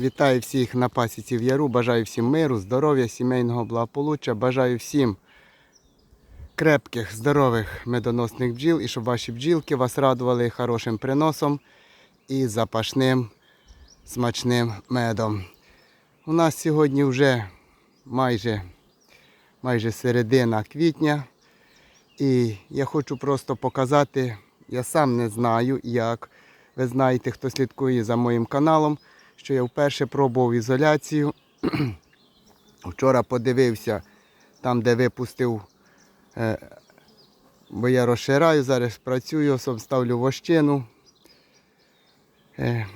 Вітаю всіх на пасіці в Яру. Бажаю всім миру, здоров'я, сімейного благополуччя. Бажаю всім крепких, здорових медоносних бджіл і щоб ваші бджілки вас радували хорошим приносом і запашним смачним медом. У нас сьогодні вже майже, майже середина квітня. І я хочу просто показати, я сам не знаю, як. Ви знаєте, хто слідкує за моїм каналом, що я вперше пробував ізоляцію. Вчора подивився там, де випустив, е, бо я розшираю, зараз працюю, ставлю вощину. Е,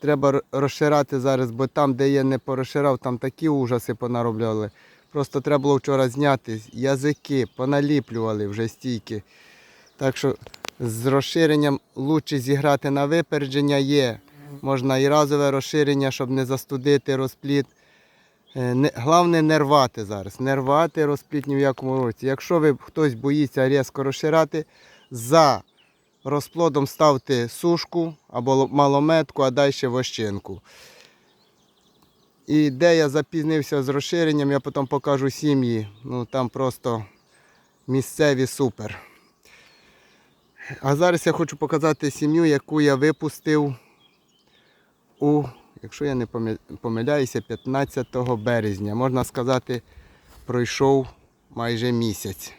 Треба ро- розширати зараз, бо там, де я не порозширав, там такі ужаси понаробляли. Просто треба було вчора зняти язики, поналіплювали вже стійки. Так що з розширенням краще зіграти на випередження є. Можна і разове розширення, щоб не застудити розпліт. Е, Не, головне не рвати зараз. Не рвати розпліт ні в якому році. Якщо ви хтось боїться різко розширати, за розплодом ставте сушку або малометку, а далі вощинку. І де я запізнився з розширенням, я потім покажу сім'ї. Ну там просто місцеві супер. А зараз я хочу показати сім'ю, яку я випустив у, якщо я не помиляюся, 15 березня. Можна сказати, пройшов майже місяць.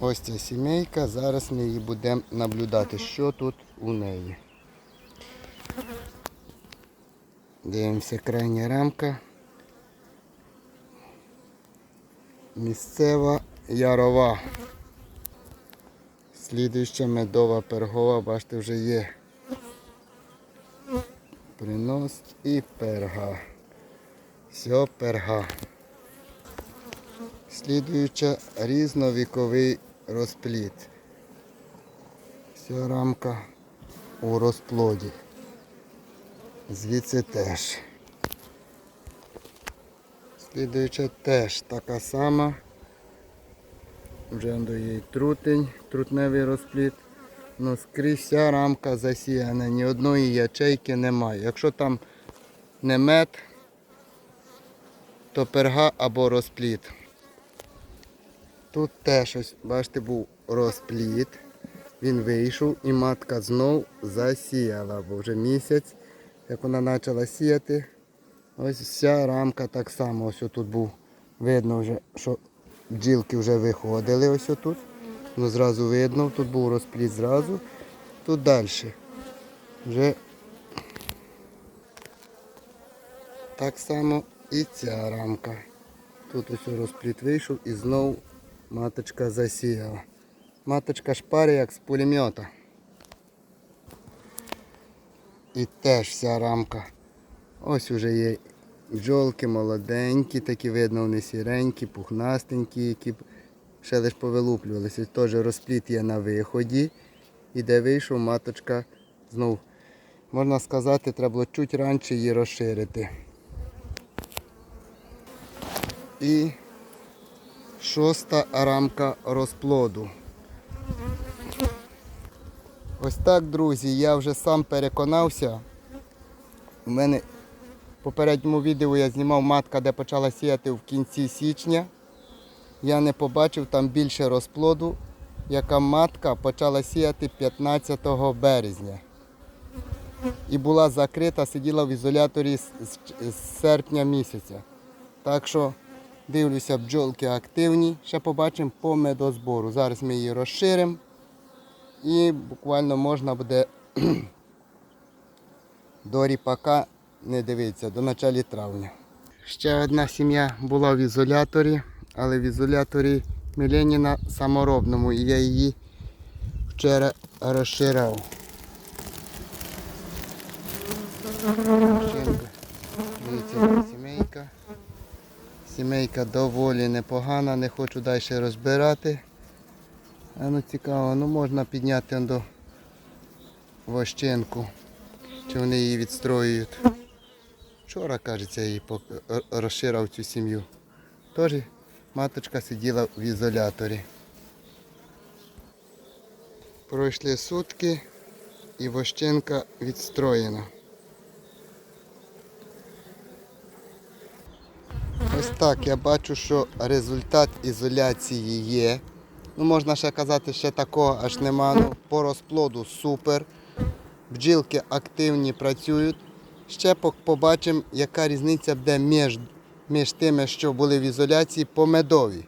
Ось ця сімейка, зараз ми її будемо наблюдати, що тут у неї. Дивимося крайня рамка. Місцева ярова. Слідуюча медова пергова, бачите, вже є. Принос і перга. Все перга. Слідуюча різновіковий розпліт. Вся рамка у розплоді. Звідси теж. Слідуюча теж така сама. Вже до її трутень, трутневий розпліт. Ну, скрізь вся рамка засіяна, ні одної ячейки немає. Якщо там не мед, то перга або розпліт. Тут теж ось, бачите, був розпліт. Він вийшов і матка знов засіяла, бо вже місяць, як вона почала сіяти, ось вся рамка так само. Ось тут був видно вже, що бджілки вже виходили ось тут. Ну зразу видно, тут був розпліт зразу. Тут далі. Вже так само і ця рамка. Тут ось розпліт вийшов і знов маточка засіяла. Маточка шпарі як з пулемета. І теж вся рамка. Ось уже є бджолки молоденькі, такі видно, вони сіренькі, пухнастенькі, які ще лиш повилуплювалися. Теж розпліт є на виході. І де вийшов, маточка знов, можна сказати, треба було чуть раніше її розширити. І шоста рамка розплоду. Ось так, друзі, я вже сам переконався. У мене в попередньому відео я знімав матка, де почала сіяти в кінці січня. Я не побачив там більше розплоду, яка матка почала сіяти 15 березня. І була закрита, сиділа в ізоляторі з, серпня місяця. Так що дивлюся, бджолки активні. Ще побачимо по медозбору. Зараз ми її розширимо і буквально можна буде до ріпака не дивитися, до началі травня. Ще одна сім'я була в ізоляторі, але в ізоляторі Міленіна саморобному, і я її вчора розширяв. Сімейка. Сімейка доволі непогана, не хочу далі розбирати. А ну цікаво, ну можна підняти до вощенку. Чи вони її відстроюють. Вчора, кажеться, я її розширив цю сім'ю. Теж маточка сиділа в ізоляторі. Пройшли сутки і вощенка відстроєна. Ось так, я бачу, що результат ізоляції є. Ну, можна ще казати, ще такого аж нема. Ну, по розплоду супер. Бджілки активні працюють. Ще побачимо, яка різниця буде між, між тими, що були в ізоляції, по медові.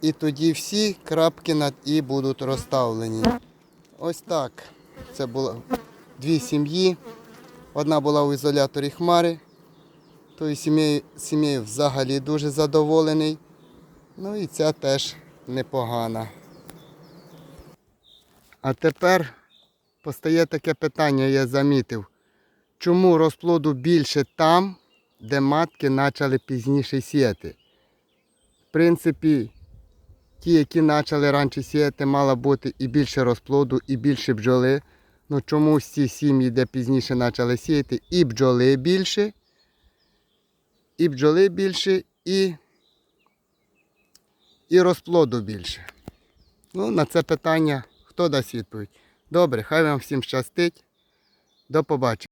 І тоді всі крапки над І будуть розставлені. Ось так. Це було дві сім'ї. Одна була у ізоляторі Хмари. Тою сім'єю, сім'єю взагалі дуже задоволений. Ну і ця теж непогана. А тепер постає таке питання, я замітив. Чому розплоду більше там, де матки почали пізніше сіяти? В принципі, ті, які почали раніше сіяти, мало бути і більше розплоду, і більше бджоли. Ну чомусь ці сім'ї, де пізніше почали сіяти, і бджоли більше, і бджоли більше, і, і розплоду більше. Ну, на це питання хто дасть відповідь? Добре, хай вам всім щастить. До побачення.